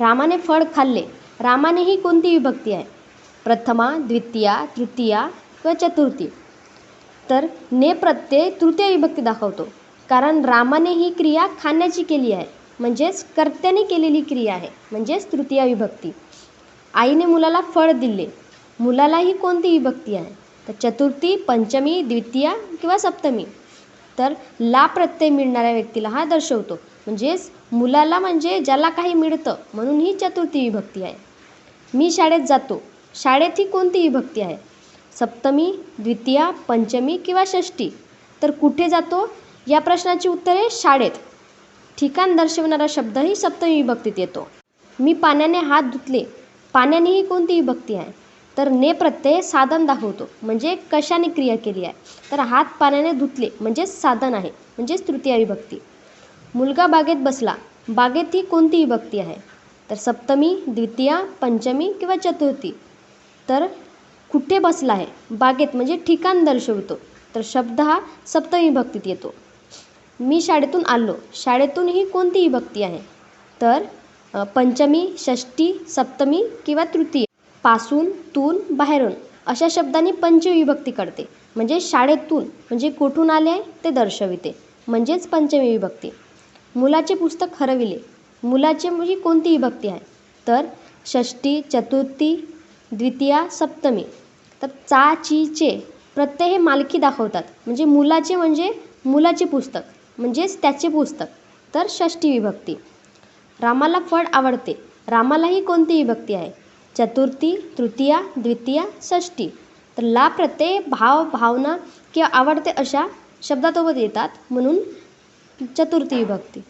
रामाने फळ खाल्ले. रामाने ही कोणती विभक्ती आहे? प्रथमा द्वितीया तृतीया किंवा चतुर्थी. तर ने प्रत्यय तृतीय विभक्ती दाखवतो. कारण रामाने ही क्रिया खाण्याची केली आहे. म्हणजेच कर्त्याने केलेली क्रिया आहे. म्हणजेच तृतीय विभक्ती. आईने मुलाला फळ दिले. मुलाला ही कोणती विभक्ती आहे? तर चतुर्थी पंचमी द्वितीया किंवा सप्तमी. तर ला प्रत्यय मिळणाऱ्या व्यक्तीला हा दर्शवतो. म्हणजेच मुलाला म्हणजे ज्याला काही मिळतं म्हणून ही चतुर्थी विभक्ती आहे. मी शाळेत जातो. शाळेत ही कोणती विभक्ती आहे? सप्तमी द्वितीया पंचमी किंवा षष्टी तर कुठे जातो? या प्रश्नाची उत्तरे शाळेत. ठिकाण दर्शवणारा शब्दही सप्तमी विभक्तीत येतो. मी पाण्याने हात धुतले. पाण्याने ही कोणती विभक्ती आहे? तर ने प्रत्यय साधन दाखवतो. म्हणजे कशाने क्रिया केली आहे? तर हात पाण्याने धुतले. म्हणजेच साधन आहे. म्हणजेच तृतीय विभक्ती मुलगा बागेत बसला. बागेत ही कोणती विभक्ती आहे? तर सप्तमी द्वितीया पंचमी किंवा चतुर्थी. तर कुठे बसला आहे? बागेत म्हणजे ठिकाण दर्शवतो. तर शब्द हा सप्तमी विभक्तीत येतो. मी शाळेतून आलो. शाळेतून ही कोणती विभक्ती आहे? तर पंचमी षष्टी सप्तमी किंवा तृतीय. पासून तून बाहेरून. अशा शब्दांनी पंचविभक्ती करते म्हणजे शाळेतून म्हणजे कुठून आले आहे? ते दर्शविते. म्हणजेच पंचमी विभक्ती मुलाचे पुस्तक हरविले. मुलाचे म्हणजे कोणती विभक्ती आहे? तर षष्टी चतुर्थी द्वितीया सप्तमी. तर चा ची चे प्रत्यय हे मालकी दाखवतात. म्हणजे मुलाचे म्हणजे मुलाचे पुस्तक. म्हणजेच त्याचे पुस्तक. तर षष्टी विभक्ती. रामाला फळ आवडते. रामाला ही कोणती विभक्ती आहे? चतुर्थी तृतीया द्वितीया षष्टी तर ला प्रत्यय भाव भावना किंवा आवडते अशा शब्दासोबत येतात. म्हणून चतुर्थी विभक्ती.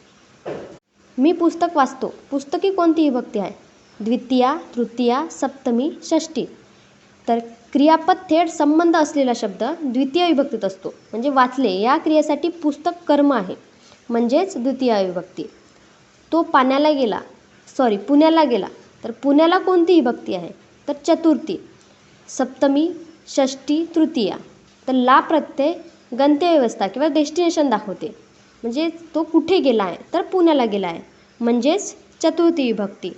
मी पुस्तक वाचतो. पुस्तकी कोणती विभक्ती आहे? द्वितीया तृतीया सप्तमी षष्टी तर क्रियापद थेट संबंध असलेला शब्द द्वितीय विभक्तीत असतो. म्हणजे वाचले या क्रियेसाठी पुस्तक कर्म आहे. म्हणजेच द्वितीय विभक्ती. तो पाण्याला गेला. सॉरी पुण्याला गेला. तर पुण्याला कोणती विभक्ती आहे? तर चतुर्थी. सप्तमी षष्टी तृतीया. तर ला प्रत्यय गंत्यव्यवस्था किंवा डेस्टिनेशन दाखवते. म्हणजे तो कुठे गेला आहे? तर पुण्याला गेला आहे. म्हणजेच चतुर्थी विभक्ती.